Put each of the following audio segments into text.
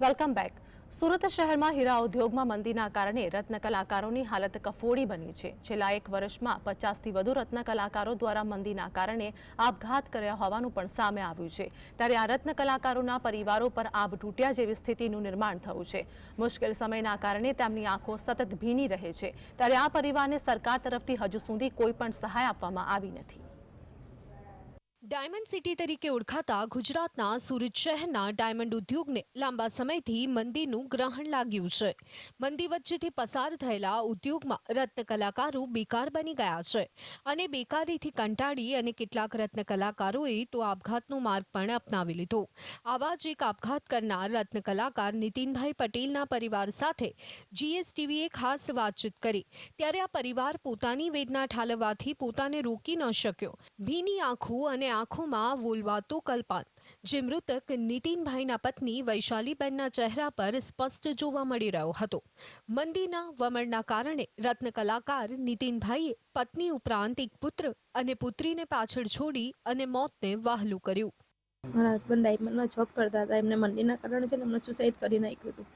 Welcome back. Surat શહેરમાં હીરા ઉદ્યોગમાં મંદીના કારણે રત્ન કલાકારોની હાલત કફોડી બની છે. છેલ્લા એક વર્ષમાં પચાસથી વધુ રત્ન કલાકારો દ્વારા મંદીના કારણે આપઘાત કર્યા હોવાનું પણ સામે આવ્યું છે. ત્યારે આ રત્ન કલાકારોના પરિવારો પર આબ તૂટ્યા જેવી સ્થિતિનું નિર્માણ થયું છે. મુશ્કેલ સમયના કારણે તેમની આંખો સતત ભીની રહે છે. ત્યારે આ પરિવારને સરકાર તરફથી હજુ સુધી કોઈ પણ સહાય આપવામાં આવી નથી. ડાયમંડ સિટી તરીકે ઓળખાતા ગુજરાતના સુરત શહેરના ડાયમંડ ઉદ્યોગને લાંબા સમયથી મંદીનું ગ્રહણ લાગ્યું છે. મંદી વચ્ચેથી પસાર થયેલા ઉદ્યોગમાં રત્ન બેકાર બની ગયા છે અને બેકારીથી કંટાળી અને કેટલાક રત્ન તો આપઘાતનો માર્ગ પણ અપનાવી લીધો. આવા જ એક આપઘાત કરનાર રત્ન કલાકાર નીતિનભાઈ પટેલના પરિવાર સાથે જીએસટીવીએ ખાસ વાતચીત કરી. ત્યારે આ પરિવાર પોતાની વેદના ઠાલવવાથી પોતાને રોકી ન શક્યો. ભીની આંખો અને આંખોમાં વોલવાતો કલ્પાત. જે મૃતક નીતિનભાઈના પત્ની વૈશાલીબેનના ચહેરા પર સ્પષ્ટ જોવા મળી રહ્યો હતો. મંદીના વમળના કારણે રત્ન કલાકાર નીતિનભાઈએ પત્ની ઉપરાંત એક પુત્ર અને પુત્રીને પાછળ છોડી અને મોતને વહાલું કર્યું. મારા હસબન્ડ ડાયમંડમાં જોબ કરતા હતા. એમને મંદીના કારણે છે એમને સુસાઇડ કરી નાખ્યું હતું.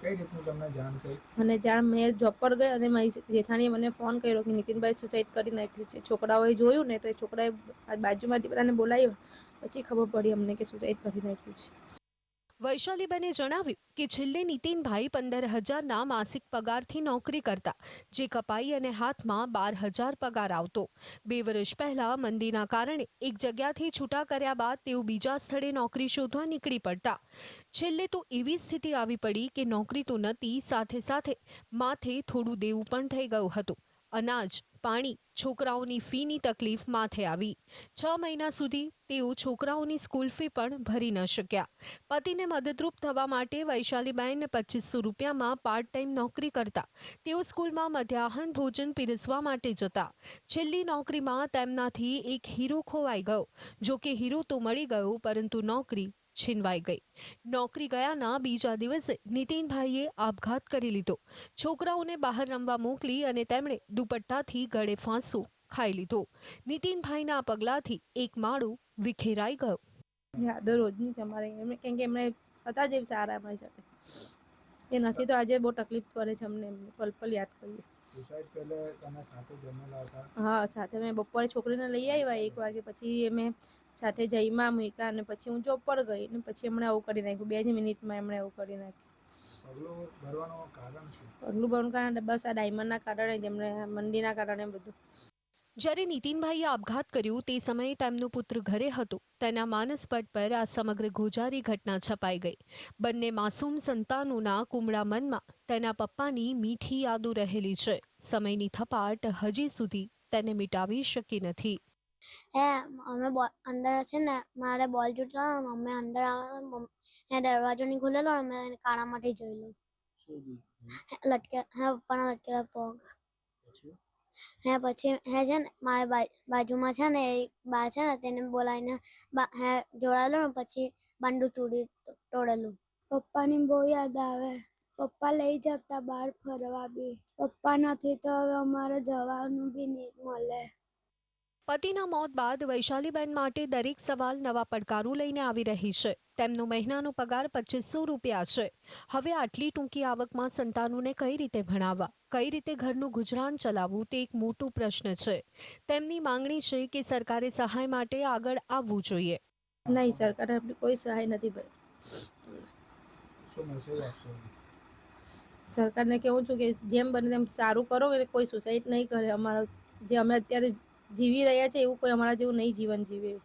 કઈ રીતનું તમને જાણ થઈ? મને જાણ, મેં જોબ પર ગઈ અને મારી જેઠાણીએ મને ફોન કર્યો કે નીતિનભાઈ સુસાઇડ કરી નાખ્યું છે. છોકરાઓએ જોયું ને તો એ છોકરાએ બાજુમાં દીપડાને બોલાવ્યો પછી ખબર પડી અમને કે સુસાઇડ કરી નાખ્યું છે. વૈશાલીબેને જણાવ્યું કે છેલ્લે નીતિનભાઈ પંદર હજારના માસિક પગારથી નોકરી કરતા, જે કપાઈ અને હાથમાં બાર હજાર પગાર આવતો. બે વર્ષ પહેલા મંદીના કારણે એક જગ્યાથી છૂટા કર્યા બાદ તેઓ બીજા સ્થળે નોકરી શોધવા નીકળી પડતા. છેલ્લે તો એવી સ્થિતિ આવી પડી કે નોકરી તો નહોતી, સાથે સાથે માથે થોડું દેવું પણ થઈ ગયું હતું. અનાજ પાણી છોકરાઓની ફીની તકલીફ માથે આવી. છ મહિના સુધી તેઓ છોકરાઓની સ્કૂલ ફી પણ ભરી ન શક્યા. પતિને મદદરૂપ થવા માટે વૈશાલીબેન પચીસો રૂપિયામાં પાર્ટ ટાઈમ નોકરી કરતા. તેઓ સ્કૂલમાં મધ્યાહન ભોજન પીરસવા માટે જતા. છેલ્લી નોકરીમાં તેમનાથી એક હીરો ખોવાઈ ગયો. જો કે હીરો તો મળી ગયો, પરંતુ નોકરી છીનવાઈ ગઈ. નોકરી ગયાના બીજા દિવસે નીતિનભાઈએ આપઘાત કરી લીધો. છોકરાઓને બહાર રમવા મોકલી અને તેમણે દુપટ્ટાથી ગળે ફાંસો ખાઈ લીધો. નીતિનભાઈના પગલાથી પગલાંથી એક માળો વિખેરાઈ ગયો. યાદો રોજની છે અમારે એમને કેમ કે એમણે હતા જ સારા અમારી સાથે. એ નથી તો આજે બહુ તકલીફ પડે છે અમને એમને પલ પલ યાદ કરીએ. હા સાથે મેં બપોરે છોકરીને લઈ આવ્યા એક વાગે પછી મેં સાથે જઈમાં મૂક્યા અને પછી હું જોબ પર ગઈ અને પછી એમણે આવું કરી નાખ્યું. બે જ મિનિટમાં એમણે આવું કરી નાખ્યું. પગલું ભરવાનું કારણ છે પગલું ભરવાનું કારણે બસ આ ડાયમંડના કારણે જ એમણે મંદીના કારણે બધું. જ્યારે નીતિનભાઈએ આપઘાત કર્યું તે સમયે તેમનો પુત્ર ઘરે હતો. તેના માનસપટ પર આ સમગ્ર ગોજારી ઘટના છપાઈ ગઈ. બંને માસૂમ સંતાનોના કુમળા મનમાં તેના પપ્પાની મીઠી યાદો રહેલી છે. સમયની થપાટ હજી સુધી તેને મિટાવી શકી નથી. હે અમે અંદર છે ને મારે બોલ જોતો મમ્મી અંદર આવે દરવાજો નહીં ખુલેલો અને કાણા માટે જોયેલું લટકે હે પપ્પાના લટકેલા પગ. હે પછી હે છે ને મારે બાજુમાં છે ને એક બા છે ને તેને બોલાવીને હે જોડાયેલો ને પછી બાંડું તોડી તોડેલું. પપ્પાની બહુ યાદ આવે. પપ્પા લઈ જતા બહાર ફરવા બી. પપ્પા નથી તો હવે અમારે જવાનું બી નહીં મળે. પતિના મોત બાદ વૈશાલીબેન માટે દરેક સવાલ નવા પડકારો લઈને આવી રહી છે. તેમનો મહિનાનો પગાર પચીસો રૂપિયા છે. હવે આટલી ટૂંકી આવકમાં સંતાનોને કઈ રીતે ભણાવવા? કઈ રીતે ઘરનું ગુજરાન ચલાવવું? તે એક મોટો પ્રશ્ન છે. તેમની માંગણી છે કે સરકારે સહાય માટે આગળ આવવું જોઈએ. નહીં, સરકારે આપણે કોઈ સહાય નથી ભાઈ સરકારને કહું છું કે જેમ બને તેમ સારું કરો, એટલે કોઈ સુસાઇડ નહીં કરે. અમારા જે અમે અત્યારે જીવી રહ્યા છે, એવું કોઈ અમારા જેવું નહીં જીવન જીવે.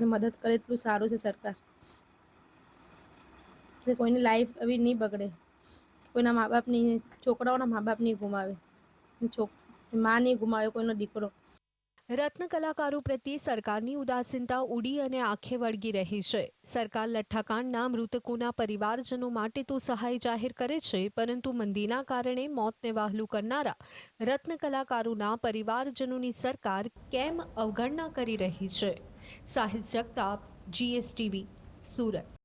મદદ કરે એટલું સારું છે સરકાર. કોઈની લાઈફ એવી નહીં બગડે. કોઈના મા બાપની છોકરાઓના મા બાપ નહીં ગુમાવે. છોક મા નહીં ગુમાવે કોઈનો દીકરો. રત્ન કલાકારો પ્રત્યે સરકારની ઉદાસીનતા ઉડી અને આંખે વળગી રહી છે. સરકાર લઠ્ઠાકાંડના મૃતકોના પરિવારજનો માટે તો સહાય જાહેર કરે છે, પરંતુ મંદીના કારણે મોતને વહાલું કરનારા રત્ન કલાકારોના પરિવારજનોની સરકાર કેમ અવગણના કરી રહી છે? સાહિત્ય જગતાપ જીએસટીવી, સુરત.